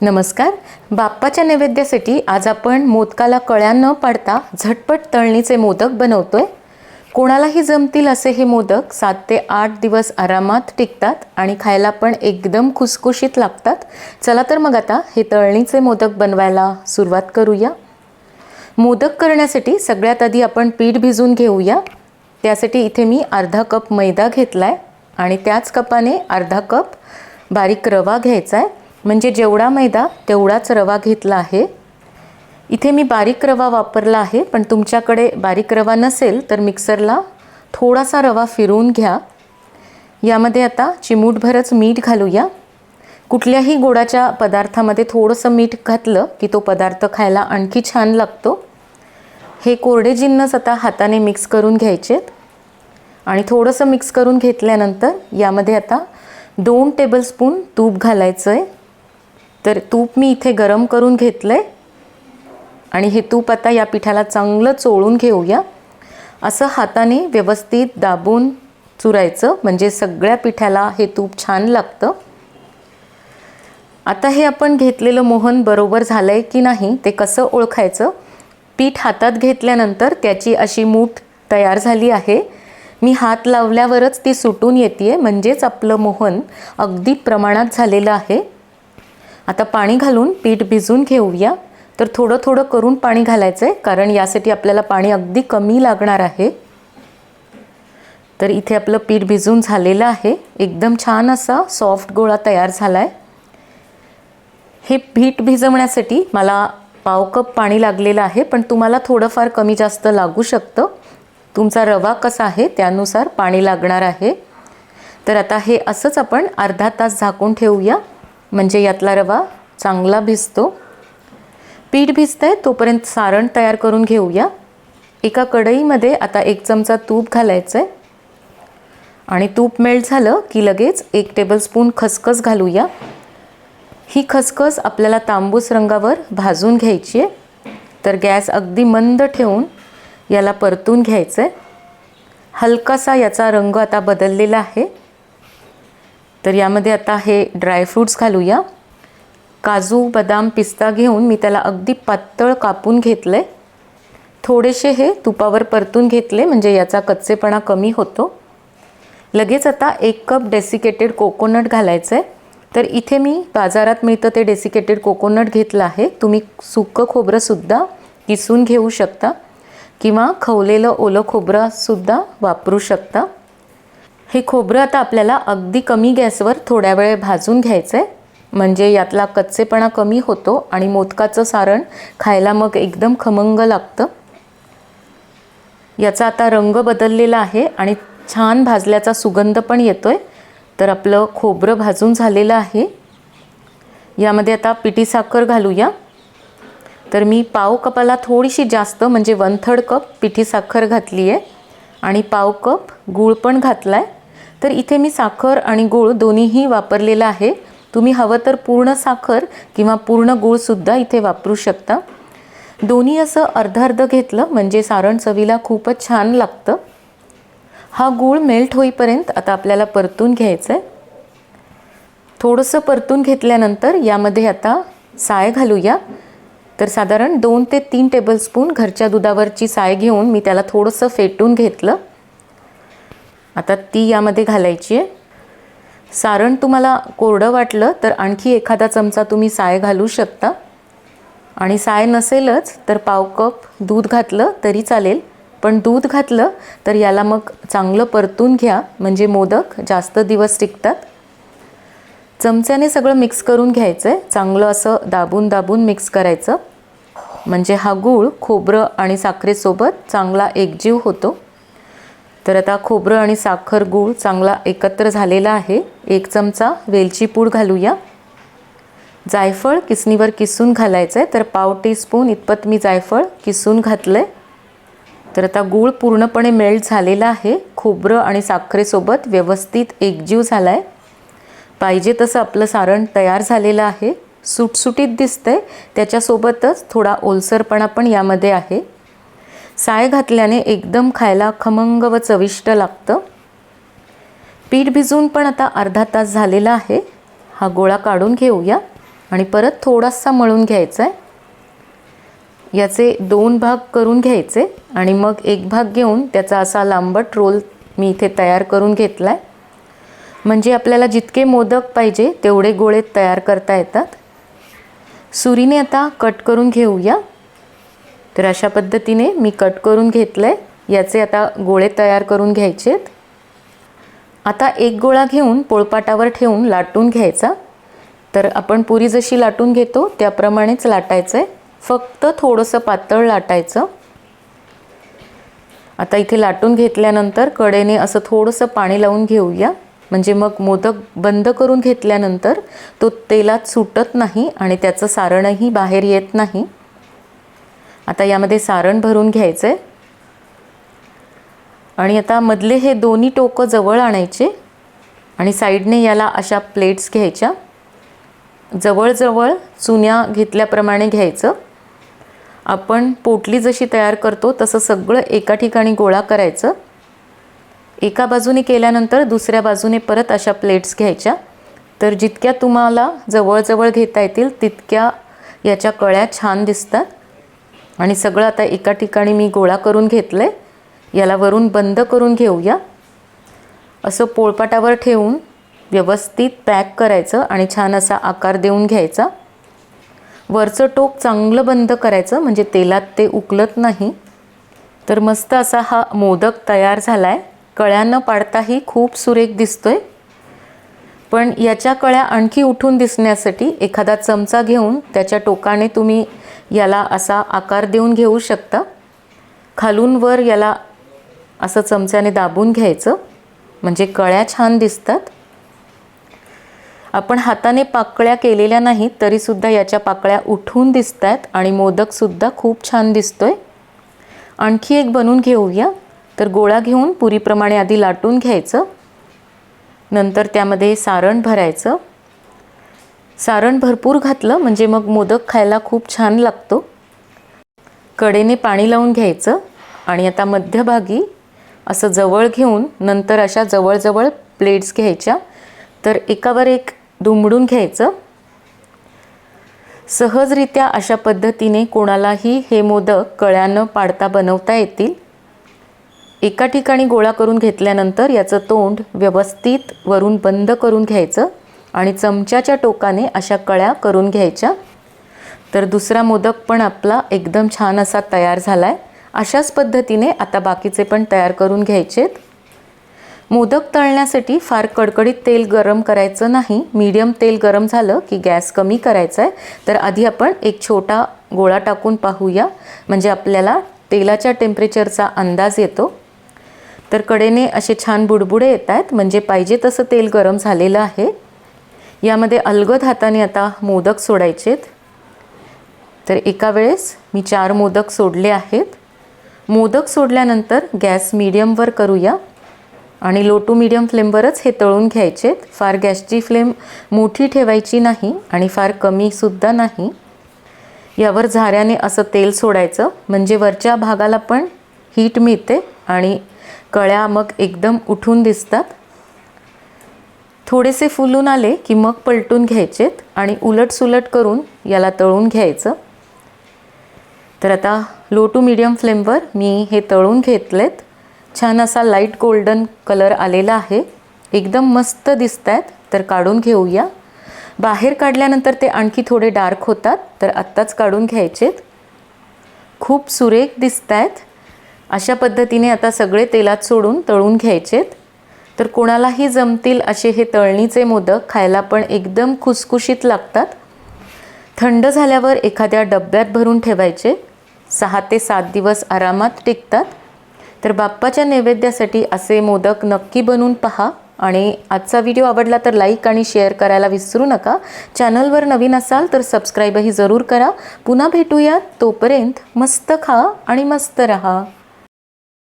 नमस्कार. बाप्पाच्या नैवेद्यासाठी आज आपण मोदकाला कळ्या न पाडता झटपट तळणीचे मोदक बनवतोय. कोणालाही जमतील असे हे मोदक सात ते आठ दिवस आरामात टिकतात आणि खायला पण एकदम खुसखुशीत लागतात. चला तर मग आता हे तळणीचे मोदक बनवायला सुरुवात करूया. मोदक करण्यासाठी सगळ्यात आधी आपण पीठ भिजून घेऊया. त्यासाठी इथे मी अर्धा कप मैदा घेतला आहे आणि त्याच कपाने अर्धा कप बारीक रवा घ्यायचा आहे म्हणजे जेवढा मैदा तेवढाच रवा घेतला आहे. इथे मी बारीक रवा वापरला आहे पण तुमच्याकडे बारीक रवा नसेल तर मिक्सरला थोडासा रवा फिरवून घ्या. यामध्ये आता चिमूटभरच मीठ घालूया. कुठल्याही गोडाच्या पदार्थामध्ये थोडंसं मीठ घातलं की तो पदार्थ खायला आणखी छान लागतो. हे कोरडे जिन्नस आता हाताने मिक्स करून घ्यायचेत. आणि थोडंसं मिक्स करून घेतल्यानंतर यामध्ये आता दोन टेबलस्पून तूप घालायचं आहे तर तूप मी इथे गरम करून घेतलं आहे आणि हे तूप आता या पिठाला चांगलं चोळून घेऊया. असं हाताने व्यवस्थित दाबून चुरायचं म्हणजे सगळ्या पिठाला हे तूप छान लागतं. आता हे आपण घेतलेलं मोहन बरोबर झालं आहे की नाही ते कसं ओळखायचं? पीठ हातात घेतल्यानंतर त्याची अशी मूठ तयार झाली आहे. मी हात लावल्यावरच ती सुटून येते आहे म्हणजेच आपलं मोहन अगदी प्रमाणात झालेलं आहे. आता पाणी घालून पीठ भिजून घेऊया. तर थोडं थोडं करून पाणी घालायचं आहे कारण यासाठी आपल्याला पाणी अगदी कमी लागणार आहे. तर इथे आपलं पीठ भिजून झालेलं आहे. एकदम छान असा सॉफ्ट गोळा तयार झाला आहे हे पीठ भिजवण्यासाठी मला पाव कप पाणी लागलेलं आहे पण तुम्हाला थोडंफार कमी जास्त लागू शकतं. तुमचा रवा कसा आहे त्यानुसार पाणी लागणार आहे. तर आता हे असंच आपण अर्धा तास झाकून ठेवूया. म्हणजे यातला रवा चांगला भिजतो. पीठ भिजतं आहे तोपर्यंत सारण तयार करून घेऊया. एका कढईमध्ये आता एक चमचा तूप घालायचं आहे आणि तूप मेल्ट झालं की लगेच एक टेबलस्पून खसखस घालूया. ही खसखस आपल्याला तांबूस रंगावर भाजून घ्यायची आहे. तर गॅस अगदी मंद ठेवून याला परतून घ्यायचं आहे हलकासा याचा रंग आता बदललेला आहे. तर यामध्ये आता हे ड्रायफ्रूट्स घालूया. काजू बदाम पिस्ता घेऊन मी त्याला अगदी पातळ कापून घेतलं आहे थोडेसे हे तुपावर परतून घेतले म्हणजे याचा कच्चेपणा कमी होतो. लगेच आता एक कप डेसिकेटेड कोकोनट घालायचं आहे तर इथे मी बाजारात मिळतं ते डेसिकेटेड कोकोनट घेतलं आहे. तुम्ही सुकं खोबरंसुद्धा किसून घेऊ शकता किंवा खवलेलं ओलं खोबरंसुद्धा वापरू शकता. हे खोबरं आता आपल्याला अगदी कमी गॅसवर थोड्या वेळ भाजून घ्यायचं आहे म्हणजे यातला कच्चेपणा कमी होतो आणि मोदकाचं सारण खायला मग एकदम खमंग लागतं. याचा आता रंग बदललेला आहे आणि छान भाजल्याचा सुगंध पण येतो आहे तर आपलं खोबरं भाजून झालेलं आहे. यामध्ये आता पिठी साखर घालूया. तर मी पाव कपाला थोडीशी जास्त म्हणजे वन थर्ड कप पिठी साखर घातली आहे आणि पाव कप गूळ पण घातला आहे तर इथे मी साखर आणि गूळ दोन्हीही वापरलेलं आहे. तुम्ही हवं तर पूर्ण साखर किंवा पूर्ण गूळसुद्धा इथे वापरू शकता. दोन्ही असं अर्ध अर्ध घेतलं म्हणजे सारण चवीला खूपच छान लागतं. हा गूळ मेल्ट होईपर्यंत आता आपल्याला परतून घ्यायचं आहे थोडंसं परतून घेतल्यानंतर यामध्ये आता साय घालूया. तर साधारण दोन ते तीन टेबलस्पून घरच्या दुधावरची साय घेऊन मी त्याला थोडंसं फेटून घेतलं. आता ती यामध्ये घालायची आहे. सारण तुम्हाला कोरडं वाटलं तर आणखी एखादा चमचा तुम्ही साय घालू शकता. आणि साय नसेलच तर पाव कप दूध घातलं तरी चालेल. पण दूध घातलं तर याला मग चांगलं परतून घ्या म्हणजे मोदक जास्त दिवस टिकतात. चमच्याने सगळं मिक्स करून घ्यायचं आहे चांगलं असं दाबून दाबून मिक्स करायचं. म्हणजे हा गूळ खोबरं आणि साखरेसोबत चांगला एकजीव होतो. तर आता खोबरं आणि साखर गूळ चांगला एकत्र झालेला आहे. एक चमचा वेलची पूड घालूया. जायफळ किसणीवर किसून घालायचं आहे तर पाव टीस्पून इतपत मी जायफळ किसून घातलं आहे तर आता गूळ पूर्णपणे मेल्ट झालेला आहे. खोबरं आणि साखरेसोबत व्यवस्थित एकजीव झाला आहे पाहिजे तसं आपलं सारण तयार झालेलं आहे. सुटसुटीत दिसतंय. त्याच्यासोबतच थोडा ओलसरपणा पण यामध्ये आहे. साय घातल्याने एकदम खायला खमंग व चविष्ट लागतं. पीठ भिजवून पण आता अर्धा तास झालेला आहे. हा गोळा काढून घेऊया आणि परत थोडासा मळून घ्यायचा आहे याचे दोन भाग करून घ्यायचे आणि मग एक भाग घेऊन त्याचा असा लांबट रोल मी इथे तयार करून घेतला आहे म्हणजे आपल्याला जितके मोदक पाहिजे तेवढे गोळे तयार करता येतात. सुरीने आता कट करून घेऊया. तर अशा पद्धतीने मी कट करून घेतलं आहे याचे आता गोळे तयार करून घ्यायचेत. आता एक गोळा घेऊन पोळपाटावर ठेवून लाटून घ्यायचा. तर आपण पुरी जशी लाटून घेतो त्याप्रमाणेच लाटायचं आहे फक्त थोडंसं पातळ लाटायचं. आता इथे लाटून घेतल्यानंतर कडेने असं थोडंसं पाणी लावून घेऊया. म्हणजे मग मोदक बंद करून घेतल्यानंतर तो तेलात सुटत नाही आणि त्याचं सारणही बाहेर येत नाही. आता यामध्ये सारण भरून घ्यायचं आहे आणि आता मधले हे दोन्ही टोकं जवळ आणायचे आणि साईडने याला अशा प्लेट्स घ्यायच्या. जवळजवळ चुन्या घेतल्याप्रमाणे घ्यायचं. आपण पोटली जशी तयार करतो तसं सगळं एका ठिकाणी गोळा करायचं. एका बाजूने केल्यानंतर दुसऱ्या बाजूने परत अशा प्लेट्स घ्यायच्या. तर जितक्या तुम्हाला जवळजवळ घेता येतील तितक्या याच्या कळ्या छान दिसतात. आणि सगळं आता एका ठिकाणी मी गोळा करून घेतलं आहे याला वरून बंद करून घेऊया. असं पोळपाटावर ठेवून व्यवस्थित पॅक करायचं आणि छान असा आकार देऊन घ्यायचा. वरचं टोक चांगलं बंद करायचं म्हणजे तेलात ते उकलत नाही. तर मस्त असा हा मोदक तयार झाला आहे कळ्या न पाडताही खूप सुरेख दिसतोय. पण याच्या कळ्या आणखी उठून दिसण्यासाठी एखादा चमचा घेऊन त्याच्या टोकाने तुम्ही याला असा आकार देऊन घेऊ शकता. खालून वर याला असं चमच्याने दाबून घ्यायचं. म्हणजे कळ्या छान दिसतात. आपण हाताने पाकळ्या केलेल्या नाहीत तरीसुद्धा याच्या पाकळ्या उठून दिसत आहेत आणि मोदकसुद्धा खूप छान दिसतोय. आणखी एक बनवून घेऊया. तर गोळा घेऊन पुरीप्रमाणे आधी लाटून घ्यायचं. नंतर त्यामध्ये सारण भरायचं. सारण भरपूर घातलं म्हणजे मग मोदक खायला खूप छान लागतो. कडेने पाणी लावून घ्यायचं आणि आता मध्यभागी असं जवळ घेऊन नंतर अशा जवळजवळ प्लेट्स घ्यायच्या. तर एकावर एक दुमडून घ्यायचं. सहजरित्या अशा पद्धतीने कोणालाही हे मोदक कळ्यानं पाडता बनवता येतील. एका ठिकाणी गोळा करून घेतल्यानंतर याचं तोंड व्यवस्थित वरून बंद करून घ्यायचं. आणि चमच्याच्या टोकाने अशा कळ्या करून घ्यायच्या. तर दुसरा मोदक पण आपला एकदम छान असा तयार झाला आहे अशाच पद्धतीने आता बाकीचे पण तयार करून घ्यायचेत. मोदक तळण्यासाठी फार कडकडीत तेल गरम करायचं नाही. मीडियम तेल गरम झालं की गॅस कमी करायचा आहे तर आधी आपण एक छोटा गोळा टाकून पाहूया. म्हणजे आपल्याला तेलाच्या टेम्परेचरचा अंदाज येतो. तर कडेने असे छान बुडबुडे येत आहेत म्हणजे पाहिजे तसं तेल गरम झालेलं आहे. यामध्ये अलगद हाताने आता मोदक सोडायचेत. तर एका वेळेस मी चार मोदक सोडले आहेत. मोदक सोडल्यानंतर गॅस मिडियमवर करूया. आणि लो टू मीडियम फ्लेमवरच हे तळून घ्यायचेत. फार गॅसची फ्लेम मोठी ठेवायची नाही आणि फार कमीसुद्धा नाही. यावर झाऱ्याने असं तेल सोडायचं. म्हणजे वरच्या भागाला पण हीट मिळते आणि कळ्या मग एकदम उठून दिसतात. थोडेसे फुलून आले की मग पलटून घ्यायचेत आणि उलटसुलट करून याला तळून घ्यायचं. तर आता लो टू मीडियम फ्लेमवर मी हे तळून घेतलेत. छान असा लाइट गोल्डन कलर आलेला आहे. एकदम मस्त दिसत आहेत तर काढून घेऊया. बाहेर काढल्यानंतर ते आणखी थोडे डार्क होतात तर आत्ताच काढून घ्यायचेत. खूप सुरेख दिसत आहेत अशा पद्धतीने आता सगळे तेलात सोडून तळून घ्यायचेत. तर कोणालाही जमतील असे हे तळणीचे मोदक खायला पण एकदम खुसखुशीत लागतात. थंड झाल्यावर एखाद्या डब्यात भरून ठेवायचे. सहा ते सात दिवस आरामात टिकतात. तर बाप्पाच्या नैवेद्यासाठी असे मोदक नक्की बनवून पहा आणि आजचा व्हिडिओ आवडला तर लाईक आणि शेअर करायला विसरू नका. चॅनलवर नवीन असाल तर सबस्क्राईबही जरूर करा. पुन्हा भेटूयात. तोपर्यंत मस्त खा आणि मस्त रहा.